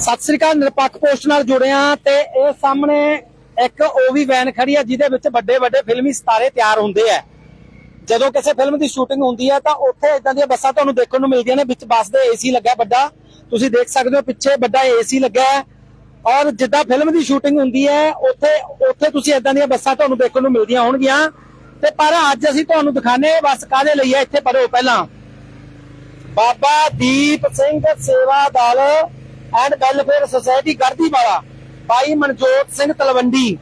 ਸਤਿ ਸ੍ਰੀ ਅਕਾਲ, ਨਿਰਪੱਖ ਪੋਸਟ ਨਾਲ ਜੁੜਿਆ ਤੇ ਇਹ ਸਾਹਮਣੇ ਇੱਕ ਓਵੀ ਵੈਨ ਖੜੀ ਆ, ਜਿਹਦੇ ਵਿੱਚ ਵੱਡੇ ਵੱਡੇ ਫਿਲਮੀ ਸਿਤਾਰੇ ਤਿਆਰ ਹੁੰਦੇ ਆ। ਜਦੋਂ ਕਿਸੇ ਫਿਲਮ ਦੀ ਸ਼ੂਟਿੰਗ ਹੁੰਦੀ ਹੈ ਤਾਂ ਉੱਥੇ ਇਦਾਂ ਦੀਆਂ ਬੱਸਾਂ ਤੁਹਾਨੂੰ ਦੇਖਣ ਨੂੰ ਮਿਲਦੀਆਂ ਨੇ, ਵਿੱਚ ਬੱਸ ਦੇ ਏਸੀ ਲੱਗਾ ਵੱਡਾ। ਤੁਸੀਂ ਦੇਖ ਸਕਦੇ ਹੋ ਪਿੱਛੇ ਵੱਡਾ ਏਸੀ ਲੱਗਾ ਹੈ। ਔਰ ਜਿੱਦਾਂ ਫਿਲਮ ਦੀ ਸ਼ੂਟਿੰਗ ਹੁੰਦੀ ਹੈ, ਉੱਥੇ ਉੱਥੇ ਤੁਸੀਂ ਇਦਾਂ ਦੀਆਂ ਬੱਸਾਂ ਤੁਹਾਨੂੰ ਦੇਖਣ ਨੂੰ ਮਿਲਦੀਆਂ ਹੋਣਗੀਆਂ। ਤੇ ਪਰ ਅੱਜ ਅਸੀਂ ਤੁਹਾਨੂੰ ਦਿਖਾਣੇ ਬੱਸ ਕਾਹਦੇ ਲਈ ਹੈ ਇੱਥੇ ਪੜੋ ਪਹਿਲਾਂ। Baba Deep Singh Sewa Dal and welfare society Garhdiwala. Bhai Manjot Singh Talwandi.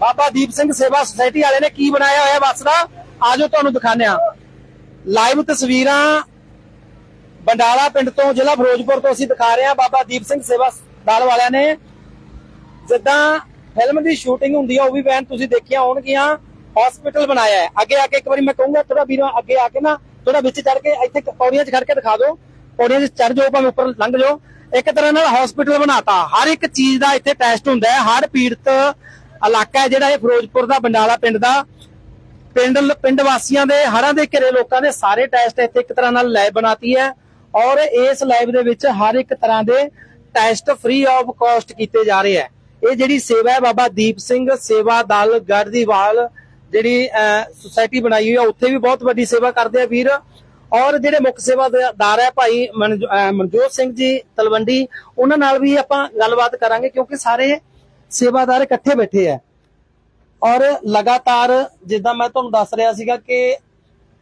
ਬਾਬਾ ਦੀਪ ਸਿੰਘ ਸੇਵਾ ਸੁਸਾਇਟੀ ਵਾਲੇ ਨੇ ਕੀ ਬਣਾਇਆ ਹੋਇਆ ਬੱਸ ਦਾ? ਆਜੋ ਤੁਹਾਨੂੰ ਦਿਖਾਉਂਦੇ ਆ ਲਾਈਵ ਤਸਵੀਰਾਂ ਬੰਡਾਲਾ ਪਿੰਡ ਤੋਂ ਜ਼ਿਲ੍ਹਾ ਫਿਰੋਜ਼ਪੁਰ ਤੋਂ ਅਸੀਂ ਦਿਖਾ ਰਹੇ ਹਾਂ। ਬਾਬਾ ਦੀਪ ਸਿੰਘ ਸੇਵਾ ਦਲ ਵਾਲਿਆਂ ਨੇ ਜਿੱਦਾਂ ਫਿਲਮ ਦੀ ਸ਼ੂਟਿੰਗ ਹੁੰਦੀ ਆ, ਉਹ ਵੀ ਵੈਨ ਤੁਸੀਂ ਦੇਖੀਆਂ ਹੋਣਗੀਆਂ। ਹਸਪੀਟਲ ਬਣਾਇਆ ਹੈ। ਅੱਗੇ ਆ ਕੇ ਇੱਕ ਵਾਰੀ ਮੈਂ ਕਹੂੰਗਾ ਥੋੜਾ ਵੀਰੋ ਅੱਗੇ ਆ ਕੇ ਨਾ ਥੋੜਾ ਵਿੱਚ ਚੜ ਕੇ ਇੱਥੇ ਪੌੜੀਆਂ 'ਚ ਖੜ ਕੇ ਦਿਖਾ ਦਿਓ। ਪੌੜੀਆਂ 'ਚ ਚੜ ਜਾਓ, ਭਾਵੇਂ ਉੱਪਰ ਲੰਘ ਜਾਓ। ਇੱਕ ਤਰ੍ਹਾਂ ਨਾਲ ਹਸਪੀਟਲ ਬਣਾਤਾ। ਹਰ ਇੱਕ ਚੀਜ਼ ਦਾ ਇੱਥੇ ਟੈਸਟ ਹੁੰਦਾ ਹੈ। ਹਰ ਪੀੜਤ ਇਲਾਕਾ ਹੈ ਜਿਹੜਾ ਇਹ ਫਿਰੋਜ਼ਪੁਰ ਦਾ, ਬੰਡਾਲਾ ਪਿੰਡ ਦਾ। ਪਿੰਡ ਪਿੰਡ ਵਾਸੀਆਂ ਦੇ ਹਰਾਂ ਦੇ ਘਰੇ ਲੋਕਾਂ ਦੇ ਸਾਰੇ ਟੈਸਟ ਇੱਥੇ ਇੱਕ ਤਰ੍ਹਾਂ ਨਾਲ ਲੈਬ ਬਣਾਤੀ ਹੈ। ਔਰ ਇਸ ਲੈਬ ਦੇ ਵਿੱਚ ਹਰ ਇੱਕ ਤਰ੍ਹਾਂ ਦੇ ਟੈਸਟ ਫ੍ਰੀ ਆਫ ਕਾਸਟ ਕੀਤੇ ਜਾ ਰਹੇ ਹੈ। ਇਹ ਜਿਹੜੀ ਸੇਵਾ ਹੈ, ਬਾਬਾ ਦੀਪ ਸਿੰਘ ਸੇਵਾ ਦਲ ਗੜਦੀਵਾਲ ਜਿਹੜੀ ਸੁਸਾਇਟੀ ਬਣਾਈ ਹੋਈ ਹੈ, ਉੱਥੇ ਵੀ ਬਹੁਤ ਵੱਡੀ ਸੇਵਾ ਕਰਦੇ ਆ ਵੀਰ। ਔਰ ਜਿਹੜੇ ਮੁੱਖ ਸੇਵਾਦਾਰ ਹੈ ਭਾਈ ਮਨਜੋਤ ਸਿੰਘ ਜੀ, ਤਲਵੰਡੀ, ਉਹਨਾਂ ਨਾਲ ਵੀ ਆਪਾਂ ਗੱਲਬਾਤ ਕਰਾਂਗੇ ਕਿਉਂਕਿ ਸਾਰੇ ਸੇਵਾਦਾਰ ਇਕੱਠੇ ਬੈਠੇ ਆ ਔਰ ਲਗਾਤਾਰ ਜਿੱਦਾਂ ਮੈਂ ਤੁਹਾਨੂੰ ਦੱਸ ਰਿਹਾ ਸੀਗਾ ਕਿ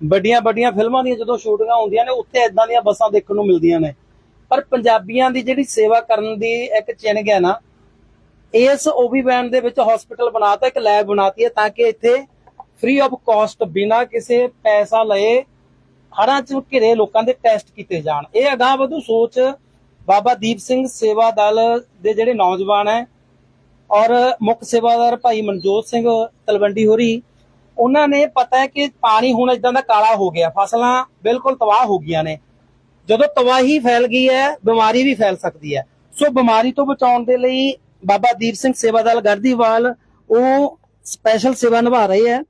ਵੱਡੀਆਂ ਵੱਡੀਆਂ ਫਿਲਮਾਂ ਦੀਆਂ ਜਦੋਂ ਸ਼ੂਟਿੰਗਾਂ ਹੁੰਦੀਆਂ ਨੇ, ਉੱਥੇ ਇਦਾਂ ਦੀਆਂ ਬੱਸਾਂ ਦੇਖਣ ਨੂੰ ਮਿਲਦੀਆਂ ਨੇ। ਪਰ ਪੰਜਾਬੀਆਂ ਦੀ ਜਿਹੜੀ ਸੇਵਾ ਕਰਨ ਦੀ ਇੱਕ ਚਿੰਨ੍ਹ ਹੈ ਨਾ, ਇਸ ਓਬੀ ਵੈਨ ਦੇ ਵਿੱਚ ਹਸਪੀਟਲ ਬਣਾਤਾ, ਇੱਕ ਲੈਬ ਬਣਾਤੀ ਹੈ ਤਾਂ ਕਿ ਇੱਥੇ ਫ੍ਰੀ ਆਫ ਕਾਸਟ ਬਿਨਾ ਕਿਸੇ ਪੈਸਾ ਲਏ ਹੜਾਂ ਚ ਘਿਰੇ ਲੋਕਾਂ ਦੇ ਟੈਸਟ ਕੀਤੇ ਜਾਣ। ਇਹ ਅਗਾਂਹ ਵਧੂ ਸੋਚ ਬਾਬਾ ਦੀਪ ਸਿੰਘ ਸੇਵਾ ਦਲ ਦੇ ਜਿਹੜੇ ਨੌਜਵਾਨ ਹੈ ਔਰ ਮੁੱਖ ਸੇਵਾਦਾਰ ਭਾਈ ਮਨਜੋਤ ਸਿੰਘ ਤਲਵੰਡੀ ਹੋਰੀ, ਉਹਨਾਂ ਨੇ ਪਤਾ ਹੈ ਕਿ ਪਾਣੀ ਹੁਣ ਇਦਾਂ ਦਾ ਕਾਲਾ ਹੋ ਗਿਆ, ਫਸਲਾਂ ਬਿਲਕੁਲ ਤਬਾਹ ਹੋ ਗਈਆਂ ਨੇ। ਜਦੋਂ ਤਬਾਹੀ ਫੈਲ ਗਈ ਹੈ, ਬਿਮਾਰੀ ਵੀ ਫੈਲ ਸਕਦੀ ਹੈ। ਸੋ ਬਿਮਾਰੀ ਤੋਂ ਬਚਾਉਣ ਦੇ ਲਈ ਬਾਬਾ ਦੀਪ ਸਿੰਘ ਸੇਵਾ ਦਲ ਗਰਦੀਵਾਲ ਉਹ ਸਪੈਸ਼ਲ ਸੇਵਾ ਨਿਭਾ ਰਹੇ ਹੈ।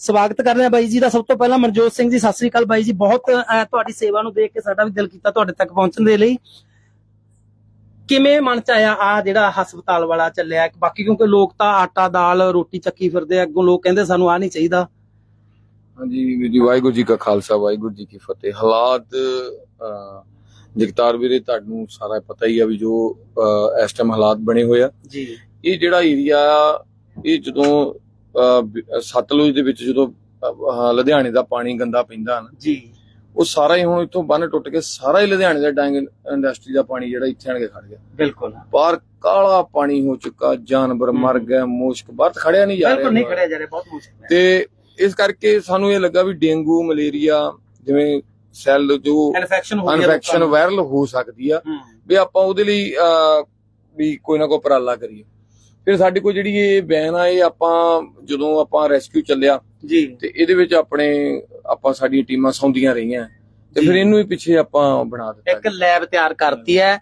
ਸਵਾਗਤ ਕਰ ਰਹੇ ਹਾਂ ਬਾਈ ਜੀ ਦਾ। ਸਭ ਤੋਂ ਪਹਿਲਾਂ ਮਨਜੋਤ ਸਿੰਘ ਜੀ ਸਤਿ ਸ੍ਰੀ ਅਕਾਲ ਬਾਈ ਜੀ। ਬਹੁਤ ਤੁਹਾਡੀ ਸੇਵਾ ਨੂੰ ਦੇਖ ਕੇ ਸਾਡਾ ਵੀ ਦਿਲ ਕੀਤਾ ਤੁਹਾਡੇ ਤੱਕ ਪਹੁੰਚਣ ਦੇ ਲਈ। ਕਿਵੇਂ ਮਨ ਚ ਆਇਆ ਆ ਜਿਹੜਾ ਹਸਪਤਾਲ ਵਾਲਾ ਚੱਲਿਆ? ਬਾਕੀ ਕਿਉਂਕਿ ਲੋਕ ਤਾਂ ਆਟਾ ਦਾਲ ਰੋਟੀ ਚੱਕੀ ਫਿਰਦੇ ਆ ਅੱਗੋਂ ਲੋਕ ਕਹਿੰਦੇ ਸਾਨੂੰ ਆ ਨਹੀਂ ਚਾਹੀਦਾ। ਹਾਂਜੀ ਵੀਰ ਜੀ ਵਾਹਿਗੁਰੂ ਜੀ ਕਾ ਖਾਲਸਾ ਵਾਹਿਗੁਰੂ ਜੀ ਕੀ ਫਤਿਹ। ਹਾਲਾਤ ਜਗਤਾਰ ਵੀਰੇ ਤੁਹਾਨੂੰ ਸਾਰਾ ਪਤਾ ਹੀ ਆ ਵੀ ਜੋ ਇਸ ਟਾਈਮ ਹਾਲਾਤ ਬਣੇ ਹੋਏ ਆ। ਜੀ। ਇਹ ਜਿਹੜਾ ਏਰੀਆ ਇਹ ਜਦੋਂ ਸਤਲੁਜ ਦੇ ਵਿੱਚ ਜਦੋਂ ਲੁਧਿਆਣੇ ਦਾ ਪਾਣੀ ਗੰਦਾ ਪੈਂਦਾ ਨਾ ਜੀ। ਉਹ ਸਾਰਾ ਹੀ ਹੁਣ ਇੱਥੋਂ ਬੰਨ ਟੁੱਟ ਕੇ ਸਾਰਾ ਹੀ ਲੁਧਿਆਣੇ ਦਾ ਡੈਂਗ ਇੰਡਸਟਰੀ ਦਾ ਪਾਣੀ ਜਿਹੜਾ ਇੱਥੇ ਆਣ ਕੇ ਖੜ ਗਿਆ। ਬਿਲਕੁਲ। ਬਾਹਰ ਕਾਲਾ ਪਾਣੀ ਹੋ ਚੁੱਕਾ ਜਾਨਵਰ ਮਰ ਗਏ ਮੁਸ਼ਕ ਬਾਹਰ ਖੜਿਆ ਨਹੀਂ ਜਾ ਬਿਲਕੁਲ ਨਹੀਂ ਰਿਹਾ ਖੜਿਆ ਜਾ ਰਿਹਾ ਬਹੁਤ ਮੁਸ਼ਕਿਲ ਹੈ ਤੇ ਇਸ ਕਰਕੇ ਸਾਨੂੰ ਇਹ ਲੱਗਾ ਵੀ ਡੇਂਗੂ ਮਲੇਰੀਆ ਜਿਵੇਂ ਸੈੱਲ ਜੋ ਇਨਫੈਕਸ਼ਨ ਹੋ ਗਿਆ ਇਨਫੈਕਸ਼ਨ ਵਾਇਰਲ ਹੋ ਸਕਦੀ ਆ। ਵੀ ਆਪਾਂ ਉਹਦੇ ਲਈ ਵੀ ਕੋਈ ਨਾ ਕੋਈ ਉਪਰਾਲਾ ਕਰੀਏ। ਫਿਰ ਸਾਡੀ ਕੋਈ ਜਿਹੜੀ ਇਹ ਵੈਨ ਆ ਇਹ ਆਪਾਂ ਜਦੋਂ ਆਪਾਂ ਰੈਸਕਿਊ ਚੱਲਿਆ ਜੀ। ਤੇ ਇਹਦੇ ਵਿੱਚ ਆਪਣੇ ਆਪਾਂ ਸਾਡੀਆਂ ਟੀਮਾਂ ਸੌਂਦੀਆਂ ਰਹੀਆਂ। ਤੇ। ਫਿਰ ਇਹਨੂੰ ਹੀ ਪਿੱਛੇ ਆਪਾਂ ਬਣਾ ਦਿੱਤਾ ਇੱਕ ਲੈਬ ਤਿਆਰ ਕਰਤੀ ਹੈ।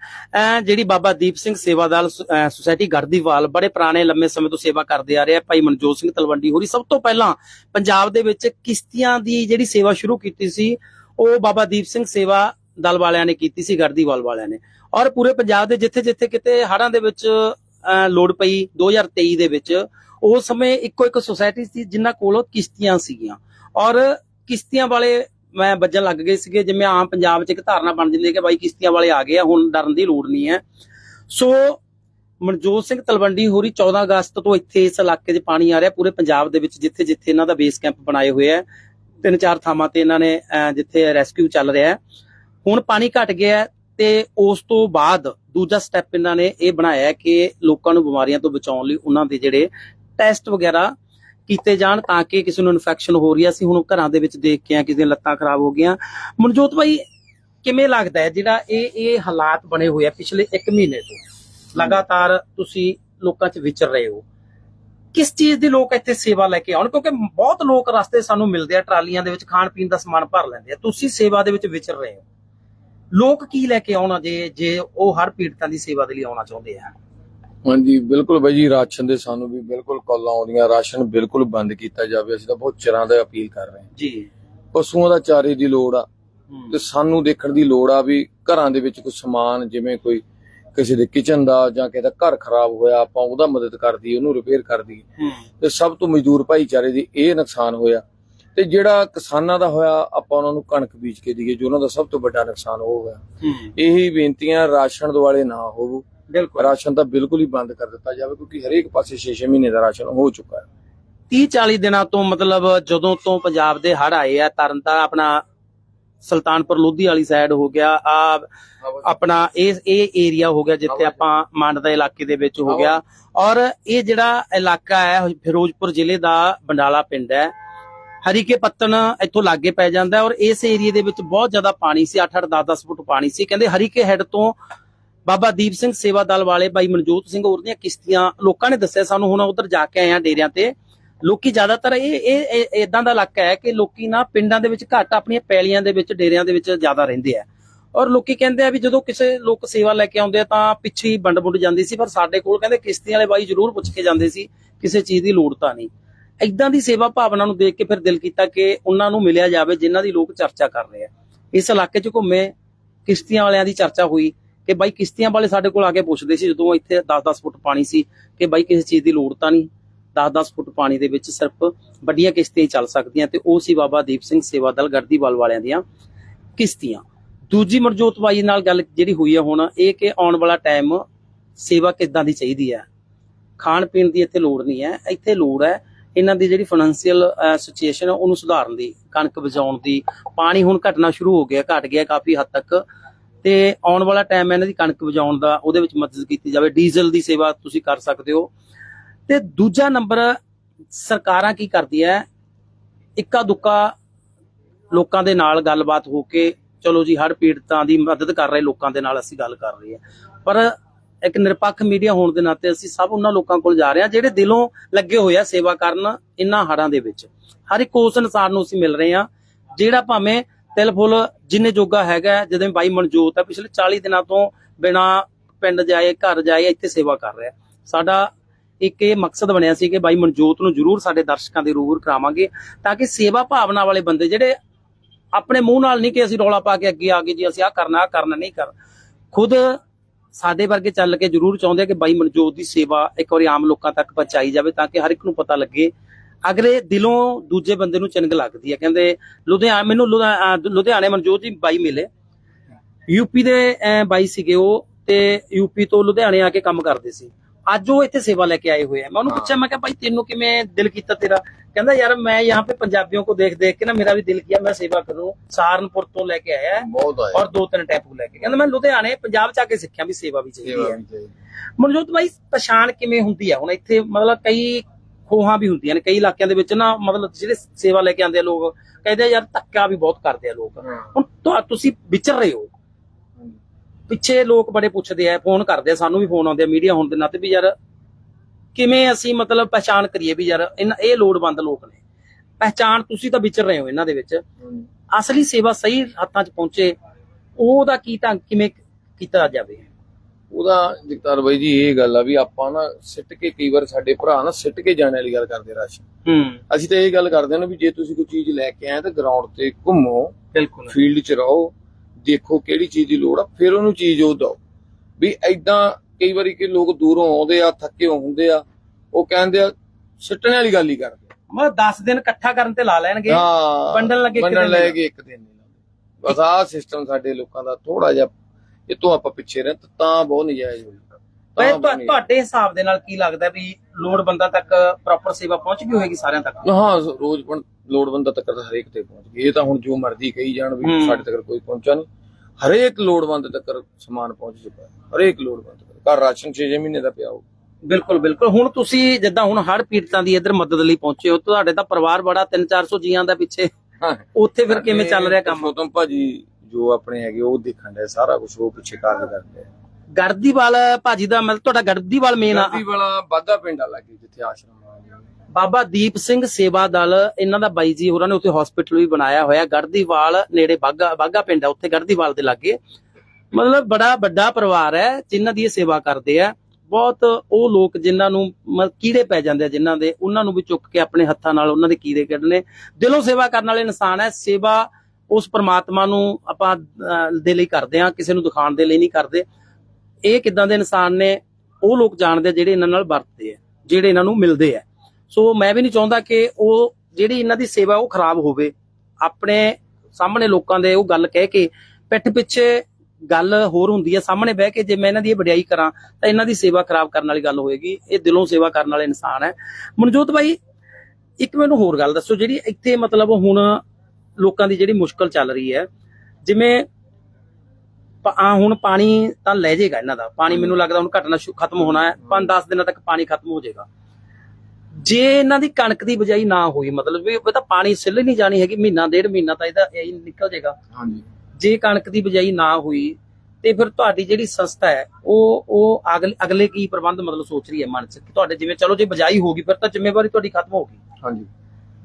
ਜਿਹੜੀ ਬਾਬਾ ਦੀਪ ਸਿੰਘ ਸੇਵਾਦਾਰ ਸੁਸਾਇਟੀ ਗੜਦੀਵਾਲ ਬੜੇ ਪੁਰਾਣੇ ਲੰਮੇ ਸਮੇਂ ਤੋਂ ਸੇਵਾ ਕਰਦੇ ਆ ਰਹੇ ਆ ਭਾਈ ਮਨਜੋਤ ਸਿੰਘ ਤਲਵੰਡੀ ਹੋਰੀ ਸਭ ਤੋਂ ਪਹਿਲਾਂ ਪੰਜਾਬ ਦੇ ਵਿੱਚ ਕਿਸ਼ਤੀਆਂ ਦੀ ਜਿਹੜੀ ਸੇਵਾ ਸ਼ੁਰੂ ਕੀਤੀ ਸੀ ਉਹ ਬਾਬਾ ਦੀਪ ਸਿੰਘ ਸੇਵਾ ਦਲ ਵਾਲਿਆਂ ਨੇ ਕੀਤੀ ਸੀ ਗੜਦੀਵਾਲ ਵਾਲਿਆਂ ਨੇ। ਔਰ ਪੂਰੇ ਪੰਜਾਬ ਦੇ ਜਿੱਥੇ ਜਿੱਥੇ ਕਿਤੇ ਹੜ੍ਹਾਂ ਦੇ ਵਿੱਚ ਲੋੜ ਪਈ 2023 ਦੇ ਵਿੱਚ। ਉਸ ਸਮੇਂ ਇੱਕੋ ਇੱਕ ਸੁਸਾਇਟੀ ਸੀ ਜਿਨ੍ਹਾਂ ਕੋਲ ਕਿਸ਼ਤੀਆਂ ਸੀਗੀਆਂ। ਔਰ ਕਿਸ਼ਤੀਆਂ ਵਾਲੇ ਮੈਂ ਵੱਜਣ ਲੱਗ ਗਏ ਸੀਗੇ ਜਿਵੇਂ ਆਮ ਪੰਜਾਬ 'ਚ ਇੱਕ ਧਾਰਨਾ ਬਣ ਜਾਂਦੀ ਹੈ ਕਿ ਬਾਈ ਕਿਸ਼ਤੀਆਂ ਵਾਲੇ ਆ ਗਏ ਆ ਹੁਣ ਡਰਨ ਦੀ ਲੋੜ ਨਹੀਂ ਹੈ। ਸੋ ਮਨਜੋਤ ਸਿੰਘ ਤਲਵੰਡੀ ਹੋਰੀ 14 ਅਗਸਤ ਤੋਂ ਇੱਥੇ ਇਸ ਇਲਾਕੇ 'ਚ ਪਾਣੀ ਆ ਰਿਹਾ ਪੂਰੇ ਪੰਜਾਬ ਦੇ ਵਿੱਚ ਜਿੱਥੇ ਜਿੱਥੇ ਇਹਨਾਂ ਦਾ ਬੇਸ ਕੈਂਪ ਬਣਾਏ ਹੋਏ ਆ। ਤਿੰਨ ਚਾਰ ਥਾਵਾਂ ਤੇ ਇਹਨਾਂ ਨੇ ਅਹ, ਜਿੱਥੇ ਰੈਸਕਿਊ ਚੱਲ ਰਿਹਾ ਹੁਣ ਪਾਣੀ ਘਟ ਗਿਆ ਤੇ ਉਸ ਤੋਂ ਬਾਅਦ ਦੂਜਾ ਸਟੈਪ ਇਹਨਾਂ ਨੇ ਇਹ ਬਣਾਇਆ ਕਿ ਲੋਕਾਂ ਨੂੰ ਬਿਮਾਰੀਆਂ ਤੋਂ ਬਚਾਉਣ ਲਈ ਉਹਨਾਂ ਦੇ ਜਿਹੜੇ ਟੈਸਟ ਵਗੈਰਾ ਕੀਤੇ ਜਾਣ ਤਾਂ ਕਿ ਕਿਸੇ ਨੂੰ ਇਨਫੈਕਸ਼ਨ ਹੋ ਰਹੀ ਹੈ ਅਸੀਂ ਹੁਣ ਘਰਾਂ ਦੇ ਵਿੱਚ ਦੇਖ ਕੇ ਆ, ਕਿਸੇ ਦੀਆਂ ਲੱਤਾਂ ਖਰਾਬ ਹੋ ਗਈਆਂ। ਮਨਜੋਤ ਭਾਈ, ਕਿਵੇਂ ਲੱਗਦਾ ਹੈ ਜਿਹੜਾ ਇਹ ਇਹ ਹਾਲਾਤ ਬਣੇ ਹੋਏ ਆ ਪਿਛਲੇ 1 ਮਹੀਨੇ ਤੋਂ? ਲਗਾਤਾਰ ਤੁਸੀਂ ਲੋਕਾਂ 'ਚ ਵਿਚਰ ਰਹੇ ਹੋ। ਕਿਸ ਚੀਜ਼ ਦੀ ਲੋਕ ਇੱਥੇ ਸੇਵਾ ਲੈ ਕੇ ਆਉਣ? ਕਿਉਂਕਿ ਬਹੁਤ ਲੋਕ ਰਸਤੇ ਸਾਨੂੰ ਮਿਲਦੇ ਆ, ਟਰਾਲੀਆਂ ਦੇ ਵਿੱਚ ਖਾਣ ਪੀਣ ਦਾ ਸਮਾਨ ਭਰ ਲੈਂਦੇ ਆ। ਤੁਸੀਂ ਸੇਵਾ ਦੇ ਵਿੱਚ ਵਿਚਰ ਰਹੇ ਹੋ। ਲੋਕ ਕੀ ਲੈ ਕੇ ਆਉਣਾ ਜੇ ਜੇ ਉਹ ਹਰ ਪੀੜਤਾਂ ਦੀ ਸੇਵਾ ਦੇ ਲਈ ਆਉਣਾ ਚਾਹੁੰਦੇ ਆ? ਹਾਂਜੀ ਬਿਲਕੁਲ ਬਾਈ ਜੀ ਰਾਸ਼ਨ ਦੇ ਸਾਨੂੰ ਵੀ ਬਿਲਕੁਲ ਕਾਲਾਂ ਆਉਂਦੀਆਂ ਰਾਸ਼ਨ ਬਿਲਕੁਲ ਬੰਦ ਕੀਤਾ ਜਾਵੇ ਅਸੀਂ ਤਾਂ ਬਹੁਤ ਚਿਰਾਂ ਦਾ ਅਪੀਲ ਕਰ ਰਹੇ ਹਾਂ। ਜੀ। ਪਸ਼ੂਆਂ ਦਾ ਚਾਰੇ ਦੀ ਲੋੜ ਆ। ਤੇ ਸਾਨੂੰ ਦੇਖਣ ਦੀ ਲੋੜ ਆ ਵੀ ਘਰਾਂ ਦੇ ਵਿੱਚ ਕੋਈ ਸਮਾਨ ਜਿਵੇਂ ਕੋਈ ਕਿਸੇ ਦੇ ਕਿਚਨ ਦਾ ਜਾਂ ਕਿਸੇ ਦਾ ਘਰ ਖਰਾਬ ਹੋਇਆ ਆਪਾਂ ਉਹਦਾ ਮਦਦ ਕਰ ਦਈਏ ਉਹਨੂੰ ਰਿਪੇਅਰ ਕਰ ਦਈਏ। ਹੂੰ। ਤੇ ਸਭ ਤੋਂ ਮਜ਼ਦੂਰ ਭਾਈਚਾਰੇ ਦੀ ਇਹ ਨੁਕਸਾਨ ਹੋਇਆ ਤੇ ਜਿਹੜਾ ਕਿਸਾਨਾਂ ਦਾ ਹੋਇਆ ਆਪਾਂ ਉਹਨਾਂ ਨੂੰ ਕਣਕ ਬੀਜ ਕੇ ਦਈਏ ਜੋ ਉਹਨਾਂ ਦਾ ਸਭ ਤੋਂ ਵੱਡਾ ਨੁਕਸਾਨ ਉਹ ਹੋਇਆ। ਇਹੀ ਬੇਨਤੀਆਂ ਰਾਸ਼ਨ ਦੁਆਲੇ ਨਾ ਹੋਵੋ। ਬਿਲਕੁਲ। ਰਾਸ਼ਨ ਤਾਂ ਬਿਲਕੁਲ ਹੀ ਬੰਦ ਕਰ ਦਿੱਤਾ ਜਾਵੇ ਕਿਉਂਕਿ ਹਰੇਕ ਪਾਸੇ 6-6 ਮਹੀਨੇ ਦਾ ਰਾਸ਼ਨ ਹੋ ਚੁੱਕਾ ਹੈ। 30 40 ਦਿਨਾਂ ਤੋਂ ਮਤਲਬ ਜਦੋਂ ਤੋਂ ਪੰਜਾਬ ਦੇ ਹੜ ਆਏ ਆ ਤਰਨਤਾਰਨ ਆਪਣਾ ਸੁਲਤਾਨਪੁਰ ਲੋਧੀ ਵਾਲੀ ਸਾਈਡ ਹੋ ਗਿਆ ਆ ਆਪਣਾ ਇਹ ਇਹ ਏਰੀਆ ਹੋ ਗਿਆ ਜਿੱਥੇ ਆਪਾਂ ਮੰਡ ਦੇ ਇਲਾਕੇ ਦੇ ਵਿੱਚ ਹੋ ਗਿਆ। ਔਰ ਇਹ ਜਿਹੜਾ ਇਲਾਕਾ ਹੈ ਫਿਰੋਜ਼ਪੁਰ ਜ਼ਿਲ੍ਹੇ ਦਾ ਬੰਡਾਲਾ ਪਿੰਡ ਹੈ। ਹਰੀਕੇ ਪੱਤਣ ਇੱਥੋਂ ਲਾਗੇ ਪੈ ਜਾਂਦਾ ਔਰ ਇਸ ਏਰੀਏ ਦੇ ਵਿੱਚ ਬਹੁਤ ਜ਼ਿਆਦਾ ਪਾਣੀ ਸੀ 8-8 10-10 ਫੁੱਟ ਪਾਣੀ ਸੀ। ਕਹਿੰਦੇ ਹਰੀਕੇ ਹੈੱਡ ਤੋਂ ਬਾਬਾ ਦੀਪ ਸਿੰਘ ਸੇਵਾ ਦਲ ਵਾਲੇ ਬਾਈ ਮਨਜੋਤ ਸਿੰਘ ਹੋਰ ਦੀਆਂ ਕਿਸ਼ਤੀਆਂ ਲੋਕਾਂ ਨੇ ਦੱਸਿਆ ਸਾਨੂੰ ਹੁਣ ਉਧਰ ਜਾ ਕੇ ਆਏ ਆ ਡੇਰਿਆਂ ਤੇ। ਲੋਕੀ ਜ਼ਿਆਦਾਤਰ ਇਹ ਇਹ ਇਦਾਂ ਦਾ ਇਲਾਕਾ ਹੈ ਕਿ ਲੋਕੀ ਨਾ ਪਿੰਡਾਂ ਦੇ ਵਿੱਚ ਘੱਟ ਆਪਣੀਆਂ ਪੈਲੀਆਂ ਦੇ ਵਿੱਚ, ਡੇਰਿਆਂ ਦੇ ਵਿੱਚ ਜ਼ਿਆਦਾ ਰਹਿੰਦੇ ਆ। ਔਰ ਲੋਕੀ ਕਹਿੰਦੇ ਆ ਵੀ ਜਦੋਂ ਕਿਸੇ ਲੋਕ ਸੇਵਾ ਲੈ ਕੇ ਆਉਂਦੇ ਆ ਤਾਂ ਪਿੱਛੇ ਹੀ ਵੰਡ ਵੁੰਡ ਜਾਂਦੀ ਸੀ, ਪਰ ਸਾਡੇ ਕੋਲ ਕਹਿੰਦੇ ਕਿਸ਼ਤੀਆਂ ਵਾਲੇ ਬਾਈ ਜ਼ਰੂਰ ਪੁੱਛ ਕੇ ਜਾਂਦੇ ਸੀ, ਕਿਸੇ ਚੀਜ਼ ਦੀ ਲੋੜ ਤਾਂ ਨਹੀਂ। ਇਦਾਂ ਦੀ ਸੇਵਾ ਭਾਵਨਾ ਨੂੰ ਦੇਖ ਕੇ ਫਿਰ ਦਿਲ ਕੀਤਾ ਕਿ ਉਹਨਾਂ ਨੂੰ ਮਿਲਿਆ ਜਾਵੇ, ਜਿਨ੍ਹਾਂ ਦੀ ਲੋਕ ਚਰਚਾ ਕਰ ਰਹੇ ਆ। ਇਸ ਇਲਾਕੇ 'ਚ ਘੁੰਮੇ, ਕਿਸ਼ਤੀਆਂ ਵਾਲਿਆਂ ਦੀ ਚਰਚਾ ਹੋਈ ਕਿ ਬਾਈ ਕਿਸ਼ਤੀਆਂ ਵਾਲੇ ਸਾਡੇ ਕੋਲ ਆ ਕੇ ਪੁੱਛਦੇ ਸੀ, ਜਦੋਂ ਇੱਥੇ 10-10 ਫੁੱਟ ਪਾਣੀ ਸੀ ਕਿ ਬਾਈ ਕਿਸੇ ਚੀਜ਼ ਦੀ ਲੋੜ ਤਾਂ ਨਹੀਂ। 10-10 ਫੁੱਟ ਪਾਣੀ ਦੇ ਵਿੱਚ ਸਿਰਫ ਵੱਡੀਆਂ ਕਿਸ਼ਤੀਆਂ ਹੀ ਚੱਲ ਸਕਦੀਆਂ ਤੇ ਉਹ ਸੀ ਬਾਬਾ ਦੀਪ ਸਿੰਘ ਸੇਵਾ ਦਲ ਗਰਦੀਵਾਲ ਵਾਲਿਆਂ ਦੀਆਂ ਕਿਸ਼ਤੀਆਂ। ਦੂਜੀ ਮਰਜੋਤ ਬਾਈ ਨਾਲ ਗੱਲ ਜਿਹੜੀ ਹੋਈ ਹੈ ਹੁਣ, ਇਹ ਕਿ ਆਉਣ ਵਾਲਾ ਟਾਈਮ ਸੇਵਾ ਕਿੱਦਾਂ ਦੀ ਚਾਹੀਦੀ ਹੈ ਖਾਣ ਪੀਣ ਦੀ ਇੱਥੇ ਲੋੜ ਨਹੀਂ ਹੈ, ਇੱਥੇ ਲੋੜ ਹੈ ਇਹਨਾਂ ਦੀ ਜਿਹੜੀ ਫਾਈਨੈਂਸ਼ੀਅਲ ਸਿਚੁਏਸ਼ਨ ਹੈ ਉਹਨੂੰ ਸੁਧਾਰਨ ਦੀ, ਕਣਕ ਬਚਾਉਣ ਦੀ, ਪਾਣੀ ਹੁਣ ਘਟਣਾ ਸ਼ੁਰੂ ਹੋ ਗਿਆ, ਘਟ ਗਿਆ ਕਾਫੀ ਹੱਦ ਤੱਕ। ਤੇ ਆਉਣ ਵਾਲਾ ਟਾਈਮ ਇਹਨਾਂ ਦੀ ਕਣਕ ਬਚਾਉਣ ਦਾ, ਉਹਦੇ ਵਿੱਚ ਮਦਦ ਕੀਤੀ ਜਾਵੇ। ਡੀਜ਼ਲ ਦੀ ਸੇਵਾ ਤੁਸੀਂ ਕਰ ਸਕਦੇ ਹੋ। ਤੇ ਦੂਜਾ ਨੰਬਰ ਸਰਕਾਰਾਂ ਕੀ ਕਰਦੀ ਹੈ ਇੱਕਾ ਦੁੱਕਾ ਲੋਕਾਂ ਦੇ ਨਾਲ ਗੱਲਬਾਤ ਹੋ ਕੇ, ਚਲੋ ਜੀ ਹੜ ਪੀੜਤਾਂ ਦੀ ਮਦਦ ਕਰ ਰਹੇ ਲੋਕਾਂ ਦੇ ਨਾਲ ਅਸੀਂ ਗੱਲ ਕਰ ਰਹੇ ਹਾਂ। ਪਰ ਇੱਕ ਨਿਰਪੱਖ ਮੀਡੀਆ ਹੋਣ ਦੇ ਨਾਤੇ ਅਸੀਂ ਸਭ ਉਹਨਾਂ ਲੋਕਾਂ ਕੋਲ ਜਾ ਰਹੇ ਹਾਂ ਜਿਹੜੇ ਦਿਲੋਂ ਲੱਗੇ ਹੋਏ ਆ ਸੇਵਾ ਕਰਨ ਇਹਨਾਂ ਹੜਾਂ ਦੇ ਵਿੱਚ। ਹਰ ਇੱਕ ਉਸ ਇਨਸਾਨ ਨੂੰ ਅਸੀਂ ਮਿਲ ਰਹੇ ਹਾਂ ਜਿਹੜਾ ਭਾਵੇਂ ਤਿਲ ਫੁੱਲ ਜਿੰਨੇ ਜੋਗਾ ਹੈਗਾ ਜਿਵੇਂ ਬਾਈ ਮਨਜੋਤ ਆ, ਪਿਛਲੇ 40 ਦਿਨਾਂ ਤੋਂ ਬਿਨਾ ਪਿੰਡ ਜਾਏ, ਘਰ ਜਾਏ, ਇੱਥੇ ਸੇਵਾ ਕਰ ਰਿਹਾ ਸਾਡਾ ਇੱਕ ਇਹ ਮਕਸਦ ਬਣਿਆ ਸੀ ਕਿ ਬਾਈ ਮਨਜੋਤ ਨੂੰ ਜ਼ਰੂਰ ਸਾਡੇ ਦਰਸ਼ਕਾਂ ਦੇ ਰੂਬਰ ਕਰਾਵਾਂਗੇ ਤਾਂ ਕਿ ਸੇਵਾ ਭਾਵਨਾ ਵਾਲੇ ਬੰਦੇ ਜਿਹੜੇ ਆਪਣੇ ਮੂੰਹ ਨਾਲ ਨਹੀਂ ਕਿ ਅਸੀਂ ਰੌਲਾ ਪਾ ਕੇ ਅੱਗੇ ਆ ਗਏ ਜੀ, ਅਸੀਂ ਆਹ ਕਰਨਾ ਆਹ ਕਰਨਾ, ਨਹੀਂ ਕਰ। ਖੁਦ ਸਾਡੇ ਵਰਗੇ ਚੱਲ ਕੇ ਜ਼ਰੂਰ ਚਾਹੁੰਦੇ ਆ ਕਿ ਬਾਈ ਮਨਜੋਤ ਦੀ ਸੇਵਾ ਇੱਕ ਵਾਰੀ ਆਮ ਲੋਕਾਂ ਤੱਕ ਪਹੁੰਚਾਈ ਜਾਵੇ ਤਾਂ ਕਿ ਹਰ ਇੱਕ ਨੂੰ ਪਤਾ ਲੱਗੇ। ਅਗਲੇ ਦਿਲੋਂ ਦੂਜੇ ਬੰਦੇ ਨੂੰ ਚੰਗ ਲੱਗਦੀ ਹੈ ਕਹਿੰਦੇ ਲੁਧਿਆਣਾ ਮੈਨੂੰ ਲੁਧਿਆਣੇ ਮਨਜੋਤ ਜੀ ਬਾਈ ਮਿਲੇ। ਯੂਪੀ ਦੇ ਬਾਈ ਸੀਗੇ ਉਹ ਤੇ ਯੂਪੀ ਤੋਂ ਲੁਧਿਆਣੇ ਆ ਕੇ ਕੰਮ ਕਰਦੇ ਸੀ। ਅੱਜ ਉਹ ਇੱਥੇ ਸੇਵਾ ਲੈ ਕੇ ਆਏ ਹੋਏ ਆ। ਮੈਂ ਉਹਨੂੰ। ਪੁੱਛਿਆ ਮੈਂ ਕਿਹਾ ਭਾਈ ਤੈਨੂੰ ਕਿਵੇਂ ਦਿਲ ਕੀਤਾ ਤੇਰਾ? ਕਹਿੰਦਾ ਯਾਰ ਮੈਂ ਯਹਾਂ ਪੇ ਪੰਜਾਬੀਆਂ ਕੋ ਦੇਖ ਦੇਖ ਕੇ ਨਾ ਮੇਰਾ ਵੀ ਦਿਲ ਕੀਆ ਮੈਂ ਸੇਵਾ ਕਰੂੰ। ਸਹਾਰਨਪੁਰ ਤੋਂ ਲੈ ਕੇ ਆਇਆ ਬਹੁਤ ਔਰ ਦੋ ਤਿੰਨ ਟੈਂਪੂ ਲੈ ਕੇ। ਕਹਿੰਦਾ ਮੈਂ ਲੁਧਿਆਣੇ ਪੰਜਾਬ ਚ ਆ ਕੇ ਸਿੱਖਿਆ ਵੀ ਸੇਵਾ ਵੀ ਚਾਹੀਦੀ ਹੈ। ਮਨਜੋਤ ਭਾਈ ਪਛਾਣ ਕਿਵੇਂ ਹੁੰਦੀ ਆ ਹੁਣ ਇੱਥੇ ਮਤਲਬ ਕਈ ਖੋਹਾਂ ਵੀ ਹੁੰਦੀਆਂ ਨੇ ਕਈ ਇਲਾਕਿਆਂ ਦੇ ਵਿੱਚ ਨਾ ਮਤਲਬ ਜਿਹੜੇ ਸੇਵਾ ਲੈ ਕੇ ਆਉਂਦੇ ਆ ਲੋਕ ਕਹਿੰਦੇ ਯਾਰ ਧੱਕਾ ਵੀ ਬਹੁਤ ਕਰਦੇ ਆ ਲੋਕ। ਹੁਣ ਤੁਸੀਂ ਵਿਚਰ ਰਹੇ ਹੋ। ਪਿੱਛੇ ਲੋਕ ਬੜੇ ਪੁੱਛਦੇ ਆ ਫੋਨ ਕਰਦੇ ਆ ਸਾਨੂੰ ਵੀ ਫੋਨ ਆਉਂਦੇ ਆ ਮੀਡੀਆ ਹੋਣ ਦੇ ਨਾਤੇ ਵੀ ਯਾਰ ਕਿਵੇਂ ਅਸੀਂ ਮਤਲਬ ਪਛਾਣ ਕਰੀਏ ਵੀ ਯਾਰ ਇਹ ਲੋੜਵੰਦ ਲੋਕ ਨੇ। ਪਹਿਚਾਣ ਤੁਸੀਂ ਤਾਂ ਵਿਚਰ ਰਹੇ ਹੋ ਇਹਨਾਂ ਦੇ ਵਿੱਚ। ਅਸਲੀ ਸੇਵਾ ਸਹੀ ਹੱਥਾਂ 'ਚ ਪਹੁੰਚੇ ਉਹਦਾ ਕੀ ਢੰਗ ਕਿਵੇਂ ਕੀਤਾ ਜਾਵੇ? ਉਹਦਾ ਜਗਤਾਰ ਬਾਈ ਜੀ ਇਹ ਗੱਲ ਆ ਵੀ ਆਪਾਂ ਨਾ ਸਿੱਟ ਕੇ ਕਈ ਵਾਰ ਸਾਡੇ ਭਰਾ ਨਾ ਸਿੱਟ ਕੇ ਜਾਣ ਵਾਲੀ ਗੱਲ ਕਰਦੇ ਰਾਸ਼ਨ ਹੂੰ। ਅਸੀਂ ਤਾਂ ਇਹ ਗੱਲ ਕਰਦੇ ਹਾਂ ਨਾ ਵੀ ਜੇ ਤੁਸੀਂ ਕੋਈ ਚੀਜ਼ ਲੈ ਕੇ ਆਏ ਤਾਂ ਗਰਾਊਂਡ ਤੇ ਘੁੰਮੋ ਬਿਲਕੁਲ। ਫੀਲਡ 'ਚ ਰਹੋ ਦੇਖੋ ਕਿਹੜੀ ਚੀਜ਼ ਦੀ ਲੋੜ ਆ ਫਿਰ ਉਹਨੂੰ ਚੀਜ਼ ਉਹ ਦਿਓ। ਵੀ ਐਦਾਂ ਕਈ ਵਾਰੀ ਕਿ ਲੋਕ ਦੂਰੋਂ ਆਉਂਦੇ ਆ ਥੱਕੇ ਹੁੰਦੇ ਆ ਉਹ ਕਹਿੰਦੇ ਆ ਸਿੱਟਣ ਵਾਲੀ ਗੱਲ ਹੀ ਕਰਦੇ। ਮੈਂ 10 ਦਿਨ ਇਕੱਠਾ ਕਰਨ ਤੇ ਲਾ ਲੈਣਗੇ ਹਾਂ ਵੰਡਣ ਲੱਗੇ ਇੱਕ ਵੰਡਣ ਦਿਨ ਲੱਗੇ ਇੱਕ ਦਿਨ ਨਹੀਂ ਲਾਉਂਦੇ ਬਸ ਆਹ ਸਿਸਟਮ ਸਾਡੇ ਲੋਕਾਂ ਦਾ ਥੋੜਾ ਜਿਹਾ ਇਹ ਤੋਂ ਆਪਾਂ ਪਿੱਛੇ ਰਹੇ ਤਾਂ ਤਾਂ ਬਹੁਤ ਨਜਾਇਜ਼ ਤੁਹਾ- ਨਜਾਇਜ਼। ਤੁਹਾਡੇ ਹਿਸਾਬ ਦੇ ਨਾਲ ਕੀ ਲੱਗਦਾ ਵੀ ਲੋੜਵੰਦਾਂ ਤੱਕ ਪ੍ਰੋਪਰ ਸੇਵਾ ਪਹੁੰਚ ਗਈ ਹੋਏਗੀ ਸਾਰਿਆਂ ਤੱਕ ਹਾਂ ਰੋਜ਼ ਪਣ ਲੋੜਵੰਦ ਤੱਕ ਤਾਂ ਹਰੇਕ ਤੇ ਪਹੁੰਚ ਗਈ ਇਹ ਤਾਂ ਹੁਣ ਜੋ ਮਰਜ਼ੀ ਕਹੀ ਜਾਣ ਵੀ ਹੂੰ। ਸਾਡੇ ਤੱਕ ਕੋਈ ਪਹੁੰਚਾ ਨਹੀਂ ਹਰੇਕ ਲੋੜਵੰਦ ਤੱਕ ਸਮਾਨ ਪਹੁੰਚ ਚੁੱਕਾ ਹੈ। ਹਰੇਕ ਲੋੜਵੰਦ ਤੱਕ ਘਰ ਰਾਸ਼ਨ 6 ਮਹੀਨੇ ਦਾ ਪਿਆ ਹੋ ਬਿਲਕੁਲ ਬਿਲਕੁਲ। ਹੁਣ ਤੁਸੀਂ ਜਿੱਦਾਂ ਹੁਣ ਹੜ ਪੀੜਤਾਂ ਦੀ ਇਧਰ ਮਦਦ ਲਈ ਪਹੁੰਚੇ ਹੋ ਤੁਹਾਡੇ ਤਾਂ ਪਰਿਵਾਰ ਬੜਾ 3-400 ਜੀਆਂ ਦਾ ਪਿੱਛੇ। ਉੱਥੇ ਫਿਰ ਕਿਵੇਂ ਚੱਲ ਰਿਹਾ ਕੰਮ? ਗੌਤਮ ਭਾਜੀ ਜੋ ਆਪਣੇ ਹੈਗੇ ਉਹ ਦੇਖਣ ਦੇ ਸਾਰਾ ਕੁਝ ਉਹ ਪਿੱਛੇ ਕਾਰਜ ਕਰਦੇ ਆ ਗੜਦੀਵਾਲ ਭਾਜੀ ਦਾ ਮਤਲਬ ਤੁਹਾਡਾ ਗੜਦੀਵਾਲ ਮੇਨ ਆ। ਗਾਂਧੀ ਵਾਲਾ ਬਾਗਾ ਪਿੰਡ ਆ ਲੱਗੇ ਜਿੱਥੇ ਆਸ਼ਰਮ ਆ ਬਾਬਾ ਦੀਪ ਸਿੰਘ ਸੇਵਾ ਦਲ ਇਹਨਾਂ ਦਾ ਬਾਈ ਜੀ ਹੋਰਾਂ ਨੇ ਉੱਥੇ ਹਸਪੀਟਲ ਵੀ ਬਣਾਇਆ ਹੋਇਆ। ਗੜਦੀਵਾਲ ਨੇੜੇ ਬਾਗਾ ਬਾਗਾ ਪਿੰਡ ਆ ਉੱਥੇ ਗੜਦੀਵਾਲ ਦੇ ਲਾਗੇ। ਮਤਲਬ ਬੜਾ ਵੱਡਾ ਪਰਿਵਾਰ ਹੈ, ਜਿਨ੍ਹਾਂ ਦੀ ਇਹ ਸੇਵਾ ਕਰਦੇ ਆ। ਬਹੁਤ ਉਹ ਲੋਕ ਜਿਨ੍ਹਾਂ ਨੂੰ ਮ- ਕੀੜੇ ਪੈ ਜਾਂਦੇ ਆ ਜਿਨ੍ਹਾਂ ਦੇ, ਉਹਨਾਂ ਨੂੰ ਵੀ ਚੁੱਕ ਕੇ ਆਪਣੇ ਹੱਥਾਂ ਨਾਲ ਉਹਨਾਂ ਦੇ ਕੀੜੇ ਕੱਢਣੇ ਦਿਲੋਂ ਸੇਵਾ ਕਰਨ ਵਾਲੇ ਇਨਸਾਨ ਹੈ, ਸੇਵਾ ਉਸ ਪ੍ਰਮਾਤਮਾ ਨੂੰ ਆਪਾਂ ਦੇ ਲਈ ਕਰਦੇ ਆ ਕਿਸੇ ਨੂੰ ਦਿਖਾਉਣ ਦੇ ਲਈ ਨਹੀਂ ਕਰਦੇ। ਇਹ ਕਿਦਾਂ ਦੇ ਇਨਸਾਨ ਨੇ, ਉਹ ਲੋਕ ਜਾਣਦੇ ਜਿਹੜੇ ਇਹਨਾਂ ਨਾਲ ਵਰਤਦੇ ਆ, ਜਿਹੜੇ ਇਹਨਾਂ ਨੂੰ ਮਿਲਦੇ ਆ। ਸੋ ਮੈਂ ਵੀ ਨਹੀਂ ਚਾਹੁੰਦਾ ਕਿ ਉਹ ਜਿਹੜੀ ਇਹਨਾਂ ਦੀ ਸੇਵਾ ਉਹ ਖਰਾਬ ਹੋਵੇ। ਆਪਣੇ ਸਾਹਮਣੇ ਲੋਕਾਂ ਦੇ ਉਹ ਗੱਲ ਕਹਿ ਕੇ, ਪਿੱਠ ਪਿੱਛੇ ਗੱਲ ਹੋਰ ਹੁੰਦੀ ਹੈ ਸਾਹਮਣੇ ਬਹਿ ਕੇ ਜੇ ਮੈਂ ਇਹਨਾਂ ਦੀ ਇਹ ਵਡਿਆਈ ਕਰਾਂ, ਤਾਂ ਇਹਨਾਂ ਦੀ ਸੇਵਾ ਖਰਾਬ ਕਰਨ ਵਾਲੀ ਗੱਲ ਹੋਏਗੀ। ਇਹ ਦਿਲੋਂ ਸੇਵਾ ਕਰਨ ਵਾਲੇ ਇਨਸਾਨ ਹੈ। ਮਨਜੋਤ ਭਾਈ ਇੱਕ ਮੈਨੂੰ ਹੋਰ ਗੱਲ ਦੱਸੋ, ਜਿਹੜੀ ਇੱਥੇ ਮਤਲਬ ਹੁਣ ਲੋਕਾਂ ਦੀ ਜਿਹੜੀ ਮੁਸ਼ਕਲ ਚੱਲ ਰਹੀ ਹੈ, ਜਿਵੇਂ ਆ ਹੁਣ ਪਾਣੀ ਤਾਂ ਲੈ ਜਾਏਗਾ ਇਹਨਾਂ ਦਾ। ਪਾਣੀ ਮੈਨੂੰ ਲੱਗਦਾ ਹੁਣ ਘਟਣਾ ਖਤਮ ਹੋਣਾ ਹੈ 5-10 ਦਿਨਾਂ ਤੱਕ ਪਾਣੀ ਖਤਮ ਹੋ ਜਾਏਗਾ। ਜੇ ਇਹਨਾਂ ਦੀ ਕਣਕ ਦੀ ਬਜਾਈ ਨਾ ਹੋਈ, ਮਤਲਬ ਵੀ, ਇਹ ਤਾਂ ਪਾਣੀ ਸਿੱਲ ਨਹੀਂ ਜਾਣੀ ਹੈਗੀ, ਮਹੀਨਾ, ਡੇਢ ਮਹੀਨਾ ਤਾਂ ਇਹਦਾ ਇਹ ਨਿਕਲ ਜਾਏਗਾ। ਹਾਂਜੀ। ਜੇ ਕਣਕ ਦੀ ਬਜਾਈ ਨਾ ਹੋਈ ਤੇ ਫਿਰ ਤੁਹਾਡੀ ਜਿਹੜੀ ਸੰਸਥਾ ਹੈ ਉਹ ਉਹ ਅਗਲੇ ਅਗਲੇ ਕੀ ਪ੍ਰਬੰਧ ਮਤਲਬ ਸੋਚ ਰਹੀ ਹੈ ਮਨ ਚ? ਤੁਹਾਡੇ ਜਿਵੇਂ ਚਲੋ ਜੇ ਬਜਾਈ ਹੋਗੀ ਫਿਰ ਤਾਂ ਜ਼ਿੰਮੇਵਾਰੀ ਤੁਹਾਡੀ ਖਤਮ ਹੋ ਗਈ। ਹਾਂਜੀ।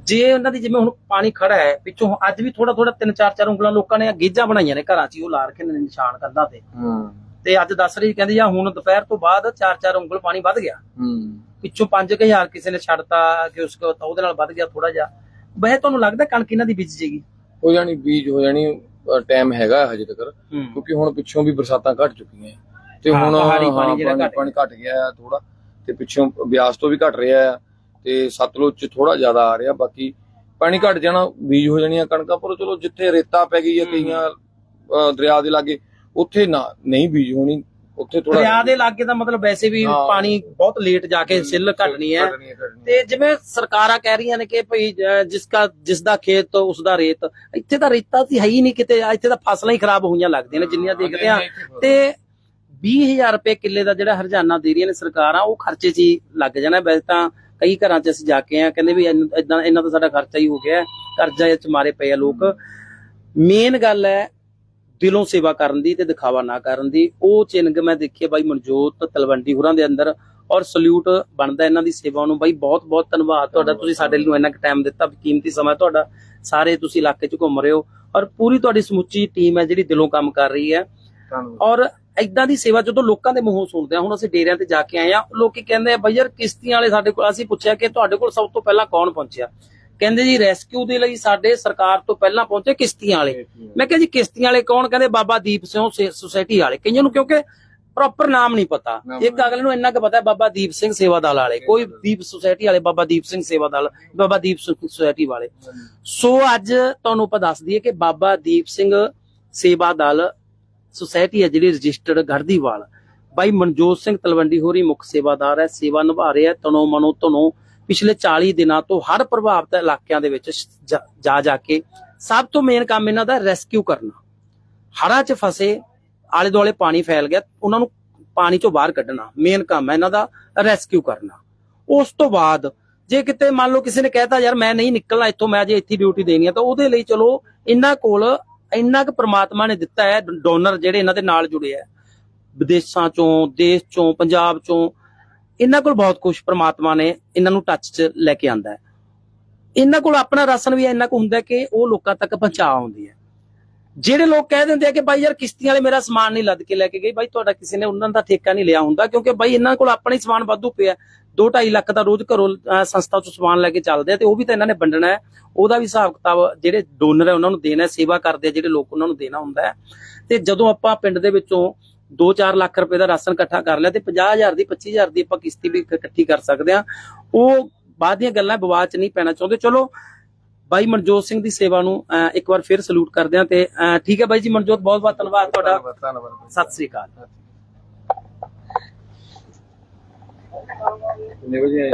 ਜੇ ਉਹਨਾਂ ਦੀ ਜਿਵੇਂ ਹੁਣ ਪਾਣੀ ਖੜਾ ਹੈ ਪਿੱਛੋਂ ਅੱਜ ਵੀ ਥੋੜਾ ਥੋੜਾ ਤਿੰਨ ਚਾਰ ਚਾਰ ਉਂਗਲਾਂ ਲੋਕਾਂ ਨੇ ਗੇਜਾਂ ਬਣਾਈਆਂ ਨੇ ਘਰਾਂ 'ਚ ਹੀ ਉਹ ਲਾ ਰੱਖੇ ਨੇ ਨਿਸ਼ਾਨ ਕੰਧਾਂ ਤੇ। ਹੂੰ। ਤੇ ਅੱਜ ਦੱਸ ਰਹੀ ਕਹਿੰਦੀ ਆ ਹੁਣ ਦੁਪਹਿਰ ਤੋਂ ਬਾਅਦ ਚਾਰ ਚਾਰ ਉਂਗਲ ਪਾਣੀ ਵੱਧ ਗਿਆ। ਹੂੰ। ਪਿੱਛੋਂ 5000 ਕਿਸੇ ਨੇ ਛੱਡਤਾ ਕਿ ਉਸ ਕੋ ਤਾਂ ਉਹਦੇ ਨਾਲ ਵੱਧ ਗਿਆ ਥੋੜਾ ਜਿਹਾ। ਵੈਸੇ ਤੁਹਾਨੂੰ ਲੱਗਦਾ ਕਣਕ ਇਹਨਾਂ ਦੀ ਬੀਜ ਜੇਗੀ? ਹੋ ਜਾਣੀ ਬੀਜ ਹੋ ਜਾਣੀ ਟਾਈਮ ਹੈਗਾ ਹਜੇ ਤੱਕ ਕਿਉਂਕਿ ਹੁਣ ਪਿੱਛੋਂ ਵੀ ਬਰਸਾਤਾਂ ਘਟ ਚੁੱਕੀਆਂ ਤੇ ਹੁਣ ਪਾਣੀ ਜਿਹੜਾ ਪਾਣੀ ਘੱਟ ਗਿਆ ਥੋੜਾ ਤੇ ਪਿੱਛੋਂ ਬਿਆਸ ਤੋਂ ਵੀ ਘਟ ਰਿਹਾ ਹੈ ਤੇ ਸਤਲੁਜ ਚ ਥੋੜਾ ਜ਼ਿਆਦਾ ਆ ਰਿਹਾ ਬਾਕੀ ਪਾਣੀ ਘਟ ਜਾਣਾ ਬੀਜ ਹੋ ਜਾਣੀਆਂ ਕਣਕਾਂ ਪਰ ਚਲੋ ਜਿੱਥੇ ਰੇਤਾ ਪੈ ਗਈ ਹੈ। ਕਈਆਂ ਦਰਿਆ ਦੇ ਲਾਗੇ ਉੱਥੇ ਨਾ ਨਹੀਂ ਬੀਜ ਹੋਣੀ। ਉੱਥੇ ਥੋੜਾ ਦਰਿਆ ਦੇ ਲਾਗੇ ਦਾ ਮਤਲਬ ਵੈਸੇ ਵੀ ਹਾਂ। ਪਾਣੀ ਬਹੁਤ ਲੇਟ ਜਾ ਕੇ ਸਿੱਲ ਘਟਣੀ ਹੈ। ਤੇ ਜਿਵੇਂ ਸਰਕਾਰਾਂ ਕਹਿ ਰਹੀਆਂ ਨੇ ਕਿ ਭਈ ਅਹ, ਜਿਸਕਾ ਜਿਸ ਦਾ ਖੇਤ ਉਸ ਦਾ ਰੇਤ ਇੱਥੇ ਤਾਂ ਰੇਤਾ ਸੀ ਹੈ ਹੀ ਨਹੀਂ ਕਿਤੇ ਇੱਥੇ ਤਾਂ ਫਸਲਾਂ ਹੀ ਖਰਾਬ ਹੋਈਆਂ ਲੱਗਦੀਆਂ ਨੇ ਜਿੰਨੀਆਂ ਦੇਖਦੇ ਆ ਤੇ 20000 ਰੁਪਏ ਕਿੱਲੇ ਦਾ ਜਿਹੜਾ ਹਰਜਾਨਾ ਦੇ ਰਹੀਆਂ ਨੇ ਸਰਕਾਰਾਂ ਉਹ ਖਰਚੇ 'ਚ ਹੀ ਲੱਗ ਜਾਣਾ। ਵੈਸੇ ਤਾਂ ਕਈ ਘਰਾਂ 'ਚ ਅਸੀਂ ਜਾ ਕੇ ਆ ਕਹਿੰਦੇ ਵੀ ਇਦਾਂ ਇਹਨਾਂ ਦਾ ਸਾਡਾ ਖਰਚਾ ਹੀ ਹੋ ਗਿਆ। ਹੈ, ਕਰਜ਼ਾ 'ਚ ਮਾਰੇ ਪਏ ਆ ਲੋਕ। ਮੇਨ ਗੱਲ ਹੈ ਦਿਲੋਂ ਸੇਵਾ ਕਰਨ ਦੀ ਤੇ ਦਿਖਾਵਾ ਨਾ ਕਰਨ ਦੀ ਉਹ ਚਿੰਗ ਮੈਂ ਦੇਖੀ ਹੈ ਬਾਈ ਮਨਜੋਤ ਤਲਵੰਡੀ ਹੋਰਾਂ ਦੇ ਅੰਦਰ ਔਰ ਸਲੂਟ ਬਣਦਾ ਇਹਨਾਂ ਦੀ ਸੇਵਾ ਨੂੰ। ਬਾਈ ਬਹੁਤ ਬਹੁਤ ਧੰਨਵਾਦ ਤੁਹਾਡਾ। ਤੁਸੀਂ ਸਾਡੇ ਲਈ ਇੰਨਾ ਟਾਈਮ ਦਿੱਤਾ ਕੀਮਤੀ ਸਮਾਂ ਤੁਹਾਡਾ। ਸਾਰੇ ਤੁਸੀਂ ਇਲਾਕੇ 'ਚ ਘੁੰਮ ਰਹੇ ਹੋ ਔਰ ਪੂਰੀ ਤੁਹਾਡੀ ਸਮੁੱਚੀ ਟੀਮ ਹੈ ਜਿਹੜੀ ਦਿਲੋਂ ਕੰਮ ਕਰ ਰਹੀ ਹੈ। ਔਰ ਐਦਾਂ ਦੀ ਸੇਵਾ ਜਦੋਂ ਲੋਕਾਂ ਦੇ ਮੂੰਹੋਂ ਸੁਣਦੇ ਆ ਹੁਣ ਅਸੀਂ ਡੇਰਿਆਂ ਤੇ ਜਾ ਕੇ ਆਏ ਆ ਲੋਕੀ ਕਹਿੰਦੇ ਆ ਬਈ ਯਾਰ ਕਿਸ਼ਤੀਆਂ ਵਾਲੇ ਸਾਡੇ ਕੋਲ ਅਸੀਂ ਪੁੱਛਿਆ ਕਿ ਤੁਹਾਡੇ ਕੋਲ ਸਭ ਤੋਂ ਪਹਿਲਾਂ ਕੌਣ ਪਹੁੰਚਿਆ? ਕਹਿੰਦੇ ਜੀ ਰੈਸਕਿਊ ਦੇ ਲਈ ਸਾਡੇ ਸਰਕਾਰ ਤੋਂ ਪਹਿਲਾਂ ਪਹੁੰਚੇ ਕਿਸ਼ਤੀਆਂ ਵਾਲੇ। ਮੈਂ ਕਿਹਾ ਜੀ ਕਿਸ਼ਤੀਆਂ ਵਾਲੇ ਕੌਣ? ਕਹਿੰਦੇ ਬਾਬਾ ਦੀਪ ਸਿੰਘ ਸੁਸਾਇਟੀ ਵਾਲੇ। ਕਈਆਂ ਨੂੰ ਕਿਉਂਕਿ ਪ੍ਰੋਪਰ ਨਾਮ ਨਹੀਂ ਪਤਾ। ਇੱਕ ਅਗਲੇ ਨੂੰ ਇੰਨਾ ਕੁ ਪਤਾ ਬਾਬਾ ਦੀਪ ਸਿੰਘ ਸੇਵਾ ਦਲ ਵਾਲੇ ਕੋਈ ਦੀਪ ਸੁਸਾਇਟੀ ਵਾਲੇ ਬਾਬਾ ਦੀਪ ਸਿੰਘ ਸੇਵਾ ਦਲ ਬਾਬਾ ਦੀਪ ਸੁਸਾਇਟੀ ਵਾਲੇ। ਸੋ ਅੱਜ ਤੁਹਾਨੂੰ ਆਪਾਂ ਦੱਸ ਦਈਏ ਕਿ ਬਾਬਾ ਦੀਪ ਸਿੰਘ ਸੇਵਾ ਦਲ ਸੁਸਾਇਟੀ ਹੈ ਜਿਹੜੀ ਰਜਿਸਟਰਡ ਗੜਦੀਵਾਲ ਬਾਈ ਮਨਜੋਤ ਸਿੰਘ ਤਲਵੰਡੀ ਹੋਰੀ ਮੁੱਖ ਸੇਵਾਦਾਰ ਹੈ ਸੇਵਾ ਨਿਭਾ ਰਿਹਾ ਹੈ ਤਨੋ ਮਨੋ ਤਨੋ ਪਿਛਲੇ 40 ਦਿਨਾਂ ਤੋਂ ਹਰ ਪ੍ਰਭਾਵਿਤ ਇਲਾਕਿਆਂ ਦੇ ਵਿੱਚ ਜਾ- ਜਾ ਕੇ ਸਭ ਤੋਂ ਮੇਨ ਕੰਮ ਇਹਨਾਂ ਦਾ ਰੈਸਕਿਊ ਕਰਨਾ। ਹੜ੍ਹਾਂ 'ਚ ਫਸੇ, ਆਲੇ ਦੁਆਲੇ ਪਾਣੀ ਫੈਲ ਗਿਆ, ਉਹਨਾਂ ਨੂੰ ਪਾਣੀ 'ਚੋਂ ਬਾਹਰ ਕੱਢਣਾ ਮੇਨ ਕੰਮ ਹੈ ਇਹਨਾਂ ਦਾ ਰੈਸਕਿਊ ਕਰਨਾ। ਉਸ ਤੋਂ ਬਾਅਦ ਜੇ ਕਿਤੇ ਮੰਨ ਲਓ ਕਿਸੇ ਨੇ ਕਹਿਤਾ, ਯਾਰ ਮੈਂ ਨਹੀਂ ਨਿਕਲਣਾ ਇੱਥੋਂ, ਮੈਂ ਜੇ ਇੱਥੇ ਡਿਊਟੀ ਦੇਣੀ ਹੈ, ਤਾਂ ਉਹਦੇ ਲਈ ਚਲੋ ਇਹਨਾਂ ਕੋਲ ਇੰਨਾ ਕੁ ਪ੍ਰਮਾਤਮਾ ਨੇ ਦਿੱਤਾ ਹੈ ਡੋਨਰ ਜਿਹੜੇ ਇਹਨਾਂ ਦੇ ਨਾਲ ਜੁੜੇ ਆ ਵਿਦੇਸ਼ਾਂ ਚੋਂ, ਦੇਸ਼ ਚੋਂ, ਪੰਜਾਬ ਚੋਂ ਇਹਨਾਂ ਕੋਲ ਬਹੁਤ ਕੁਝ ਪ੍ਰਮਾਤਮਾ ਨੇ ਇਹਨਾਂ ਨੂੰ ਟੱਚ 'ਚ ਲੈ ਕੇ ਆਂਦਾ ਹੈ। ਇਹਨਾਂ ਕੋਲ ਆਪਣਾ ਰਾਸ਼ਨ ਵੀ ਇੰਨਾ ਕੁ ਹੁੰਦਾ ਕਿ ਉਹ ਲੋਕਾਂ ਤੱਕ ਪਹੁੰਚਾ ਆਉਂਦੀ ਹੈ। ਜਿਹੜੇ ਲੋਕ ਕਹਿ ਦਿੰਦੇ ਆ ਕਿ ਬਾਈ ਯਾਰ ਕਿਸ਼ਤੀਆਂ ਵਾਲੇ ਮੇਰਾ ਸਮਾਨ ਨਹੀਂ ਲੱਦ ਕੇ ਲੈ ਕੇ ਗਏ, ਬਾਈ ਤੁਹਾਡਾ ਕਿਸੇ ਨੇ ਉਹਨਾਂ ਦਾ ਠੇਕਾ ਨਹੀਂ ਲਿਆ ਹੁੰਦਾ ਕਿਉਂਕਿ ਬਾਈ ਇਹਨਾਂ ਕੋਲ ਆਪਣਾ ਹੀ ਸਮਾਨ ਵਾਧੂ ਪਿਆ 2.5 ਲੱਖ ਦਾ ਰੋਜ਼ ਘਰੋਂ ਸੰਸਥਾ ਤੋਂ ਸਮਾਨ ਲੈ ਕੇ ਚੱਲਦੇ ਆ ਤੇ ਉਹ ਵੀ ਤਾਂ ਇਹਨਾਂ ਨੇ ਵੰਡਣਾ ਹੈ। ਉਹਦਾ ਵੀ ਹਿਸਾਬ ਕਿਤਾਬ ਜਿਹੜੇ ਡੋਨਰ ਹੈ ਉਹਨਾਂ ਨੂੰ ਦੇਣਾ ਹੈ, ਸੇਵਾ ਕਰਦੇ ਜਿਹੜੇ ਲੋਕ ਉਹਨਾਂ ਨੂੰ ਦੇਣਾ ਹੁੰਦਾ ਹੈ। ਤੇ ਜਦੋਂ ਆਪਾਂ ਪਿੰਡ ਦੇ ਵਿੱਚੋਂ 2-4 ਲੱਖ ਰੁਪਏ ਦਾ ਰਾਸ਼ਨ ਇਕੱਠਾ ਕਰ ਲਿਆ ਤੇ 50000 ਦੀ 25000 ਦੀ ਆਪਾਂ ਕਿਸ਼ਤੀ ਵੀ ਇਕ- ਇਕੱਠੀ ਕਰ ਸਕਦੇ ਆ ਉਹ ਬਾਅਦ ਦੀਆਂ ਗੱਲਾਂ ਵਿਵਾਦ ਚ ਨਹੀਂ ਪੈਣਾ ਚਾਹੁੰਦੇ। ਚਲੋ ਬਾਈ ਮਨਜੋਤ ਸਿੰਘ ਦੀ ਸੇਵਾ ਨੂੰ ਇੱਕ ਵਾਰ ਫਿਰ ਸਲੂਟ ਕਰਦੇ ਆ ਤੇ ਠੀਕ ਹੈ ਬਾਈ ਜੀ ਮਨਜੋਤ ਬਹੁਤ ਬਹੁਤ ਧੰਨਵਾਦ ਤੁਹਾਡਾ। ਸਤਿ ਸ੍ਰੀ ਅਕਾਲ। ਕਿੰਨੇ ਵਜੇ ਆਏ?